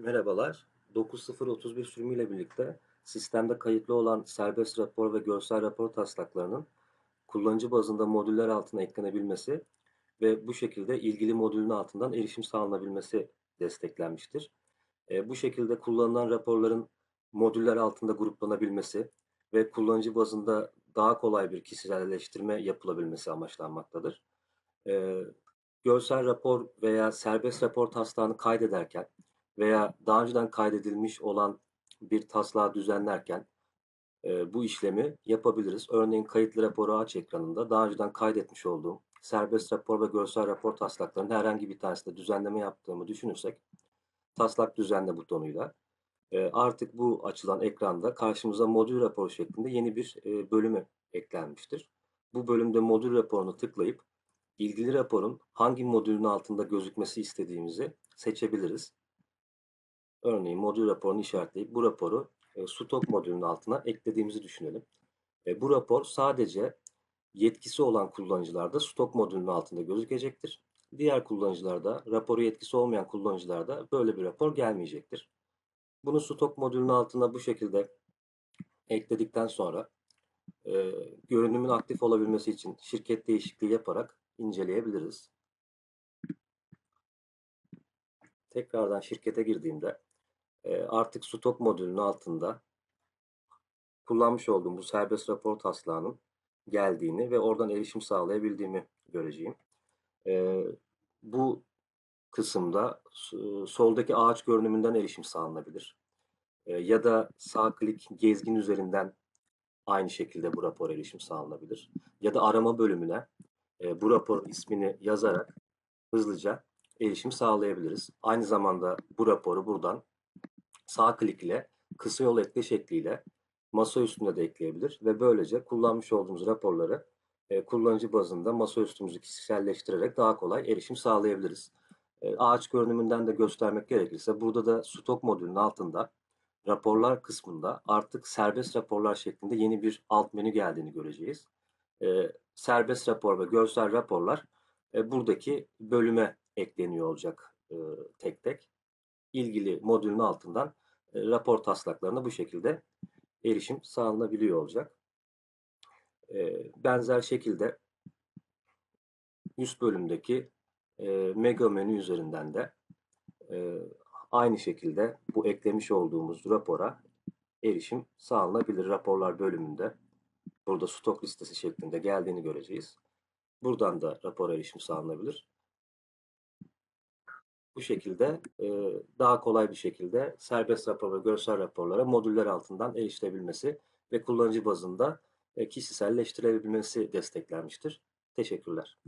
Merhabalar. 9.0.31 sürümüyle birlikte sistemde kayıtlı olan serbest rapor ve görsel rapor taslaklarının kullanıcı bazında modüller altına eklenebilmesi ve bu şekilde ilgili modülün altından erişim sağlanabilmesi desteklenmiştir. E, bu şekilde kullanılan raporların modüller altında gruplanabilmesi ve kullanıcı bazında daha kolay bir kişiselleştirme yapılabilmesi amaçlanmaktadır. E, görsel rapor veya serbest rapor taslağını kaydederken veya daha önceden kaydedilmiş olan bir taslağı düzenlerken e, bu işlemi yapabiliriz. Örneğin kayıtlı raporu aç ekranında daha önceden kaydetmiş olduğum serbest rapor ve görsel rapor taslaklarının herhangi bir tanesinde düzenleme yaptığımı düşünürsek taslak düzenle butonuyla e, artık bu açılan ekranda karşımıza modül raporu şeklinde yeni bir e, bölümü eklenmiştir. Bu bölümde modül raporunu tıklayıp ilgili raporun hangi modülün altında gözükmesi istediğimizi seçebiliriz. Örneğin modül raporunu işaretleyip bu raporu e, stok modülünün altına eklediğimizi düşünelim. E, bu rapor sadece yetkisi olan kullanıcılarda stok modülünün altında gözükecektir. Diğer kullanıcılarda, raporu yetkisi olmayan kullanıcılarda böyle bir rapor gelmeyecektir. Bunu stok modülünün altına bu şekilde ekledikten sonra e, görünümün aktif olabilmesi için şirket değişikliği yaparak inceleyebiliriz. Tekrardan şirkete girdiğimde artık stok modülünün altında kullanmış olduğum bu serbest rapor taslağının geldiğini ve oradan erişim sağlayabildiğimi göreceğim. Bu kısımda soldaki ağaç görünümünden erişim sağlanabilir. Ya da sağ klik gezgin üzerinden aynı şekilde bu rapor erişim sağlanabilir. Ya da arama bölümüne bu rapor ismini yazarak hızlıca erişim sağlayabiliriz. Aynı zamanda bu raporu buradan sağ klik ile kısa yol ekle şekliyle masa üstünde de ekleyebilir ve böylece kullanmış olduğumuz raporları e, kullanıcı bazında masa üstümüzü kişiselleştirerek daha kolay erişim sağlayabiliriz. E, ağaç görünümünden de göstermek gerekirse burada da stok modülünün altında raporlar kısmında artık serbest raporlar şeklinde yeni bir alt menü geldiğini göreceğiz. E, serbest rapor ve görsel raporlar e, buradaki bölüme ekleniyor olacak e, tek tek. İlgili modülün altından e, rapor taslaklarına bu şekilde erişim sağlanabiliyor olacak. E, benzer şekilde üst bölümdeki e, mega menü üzerinden de aynı şekilde bu eklemiş olduğumuz rapora erişim sağlanabilir. Raporlar bölümünde burada stok listesi şeklinde geldiğini göreceğiz. Buradan da rapor erişim sağlanabilir bu şekilde e, daha kolay bir şekilde serbest rapor ve görsel raporlara modüller altından erişilebilmesi ve kullanıcı bazında e, kişiselleştirebilmesi desteklenmiştir. Teşekkürler.